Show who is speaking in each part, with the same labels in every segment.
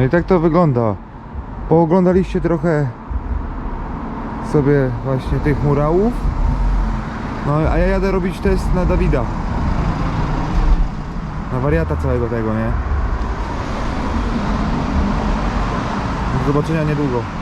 Speaker 1: No i tak to wygląda. Pooglądaliście trochę sobie właśnie tych murałów. No a ja jadę robić test na Dawida. Na wariata całego tego, nie? Do zobaczenia niedługo.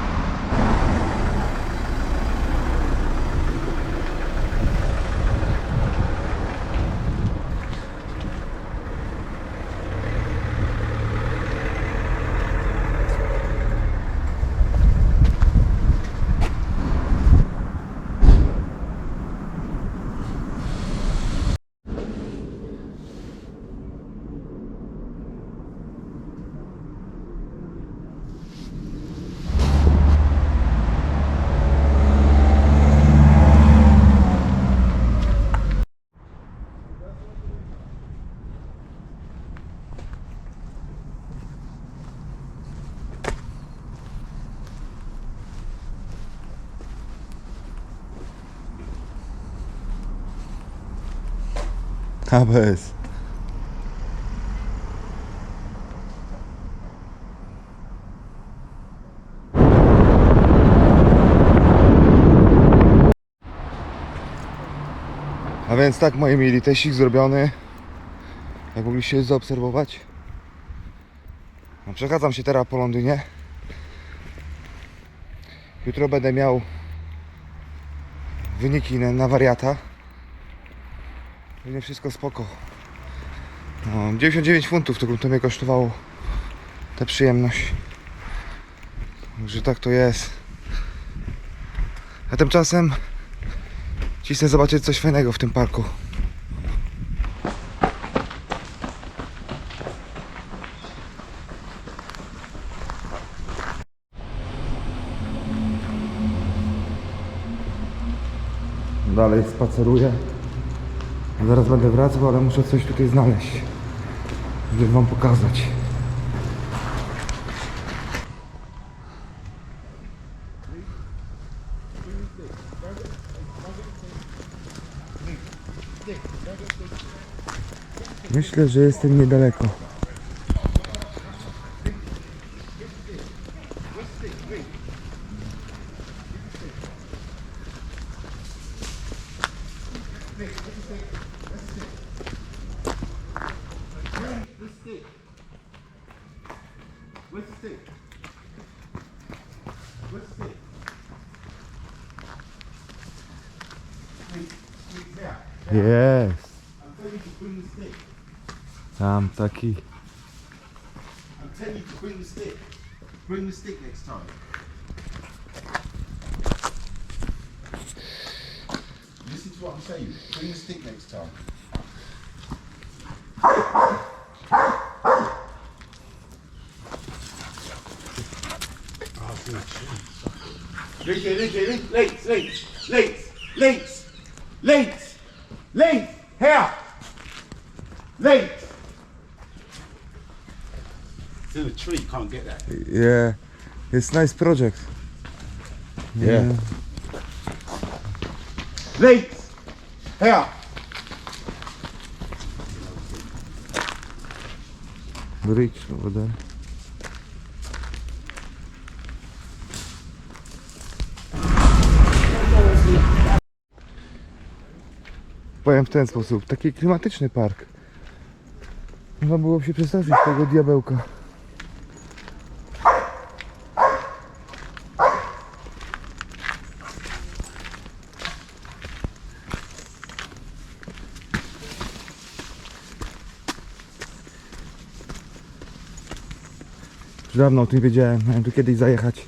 Speaker 1: ABS. A więc tak moi mili, teścik zrobiony. Jak mogliście zaobserwować. No, przechadzam się teraz po Londynie. Jutro będę miał wyniki na, na wariata. Pewnie wszystko spoko. No, 99 funtów to, to mnie kosztowało tę przyjemność. Że tak to jest. A tymczasem cisnę zobaczyć coś fajnego w tym parku. Dalej spaceruję. Zaraz będę wracał, ale muszę coś tutaj znaleźć, żeby wam pokazać. Myślę, że jestem niedaleko.
Speaker 2: Stick? Where's the stick? Stick, stick there.
Speaker 1: Jest.
Speaker 2: I'm telling you to bring the stick.
Speaker 1: Tam taki.
Speaker 2: I'm telling you to bring the stick. Bring the stick next time. Listen to what I'm saying. Bring the stick next time. Links, links, links, links, links, links, links, links, links, here, links. It's in a tree, can't get that.
Speaker 1: Yeah. It's nice project.
Speaker 2: Yeah. Links, here.
Speaker 1: Bridge over there. Powiem w ten sposób, taki klimatyczny park. Można było się przestraszyć tego diabełka. Dawno o tym wiedziałem, miałem tu kiedyś zajechać.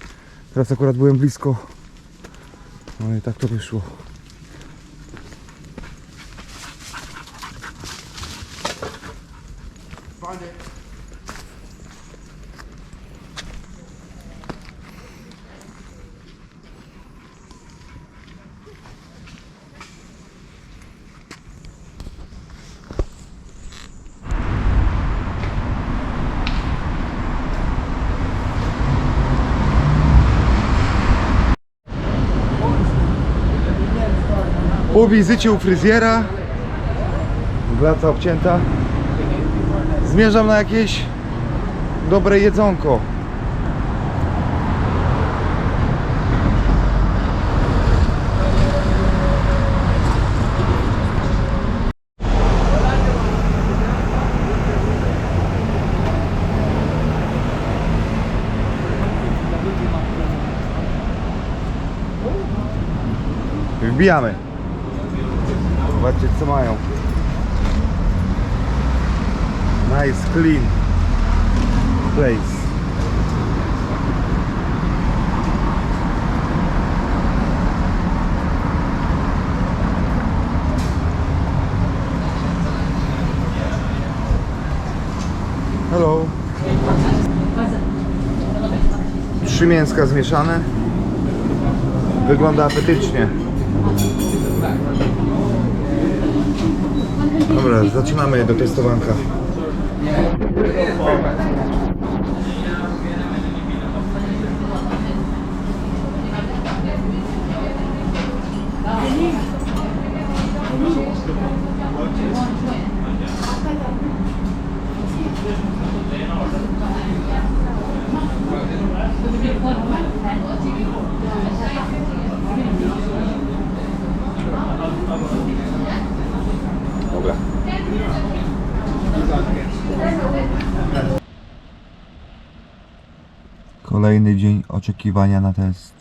Speaker 1: Teraz akurat byłem blisko. No i tak to wyszło.
Speaker 2: It.
Speaker 1: Po wizycie u fryzjera Glaca obcięta zmierzam na jakieś dobre jedzonko. Wbijamy. Zobaczcie co mają. Nice, clean place. Hello. Trzy mięska zmieszane. Wygląda apetycznie. Dobra, zaczynamy do testowanka. Beautiful. Kolejny dzień oczekiwania na test.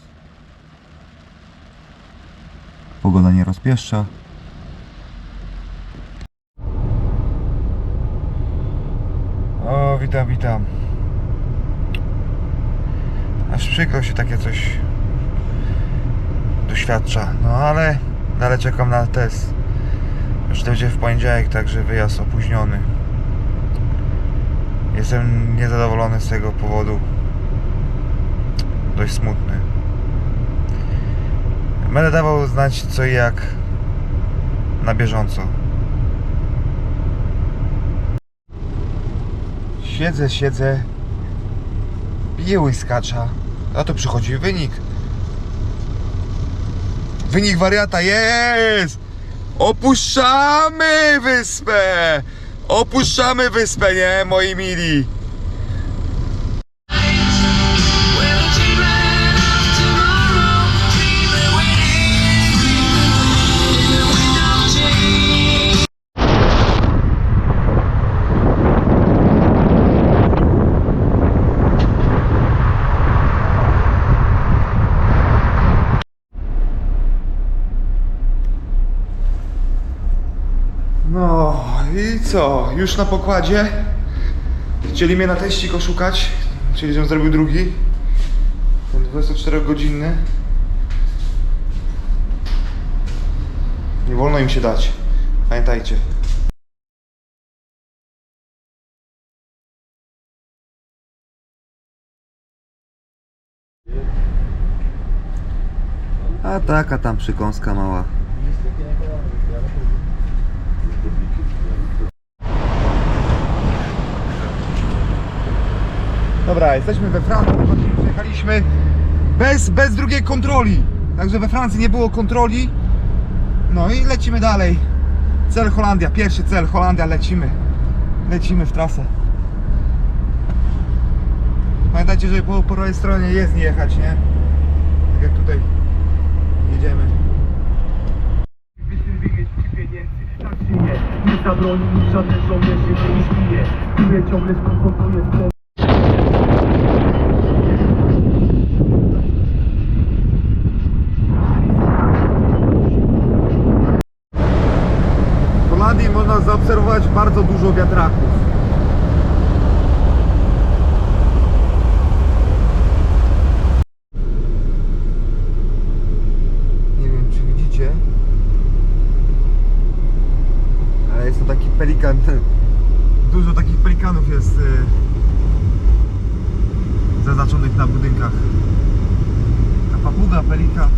Speaker 1: Pogoda nie rozpieszcza. O, witam, witam. Aż przykro się takie coś doświadcza. No ale dalej czekam na test. Już to będzie w poniedziałek, także wyjazd opóźniony. Jestem niezadowolony z tego powodu. Dość smutny. Będę dawał znać co i jak na bieżąco. Siedzę, siedzę. Piję łyskacza. A to przychodzi wynik. Wynik wariata jest! Opuszczamy wyspę! Opuszczamy wyspę, nie, moi mili? I co? Już na pokładzie. Chcieli mnie na teścik oszukać, czyli żebym zrobił drugi. Ten 24-godzinny. Nie wolno im się dać. Pamiętajcie. A taka tam przykąska mała. Dobra, jesteśmy we Francji, właśnie przyjechaliśmy bez, bez drugiej kontroli. Także we Francji nie było kontroli. No i lecimy dalej. Cel Holandia, pierwszy cel Holandia, lecimy. Lecimy w trasę. Pamiętajcie, że po prawej stronie jest nie jechać, nie? Tak jak tutaj jedziemy.
Speaker 3: Nie zabroni mi żaden żołnierz, nie istnieje Który ciągle z
Speaker 1: zaobserwować bardzo dużo wiatraków. Nie wiem, czy widzicie, ale jest to taki pelikan. Dużo takich pelikanów jest y, zaznaczonych na budynkach. Ta papuga, pelika.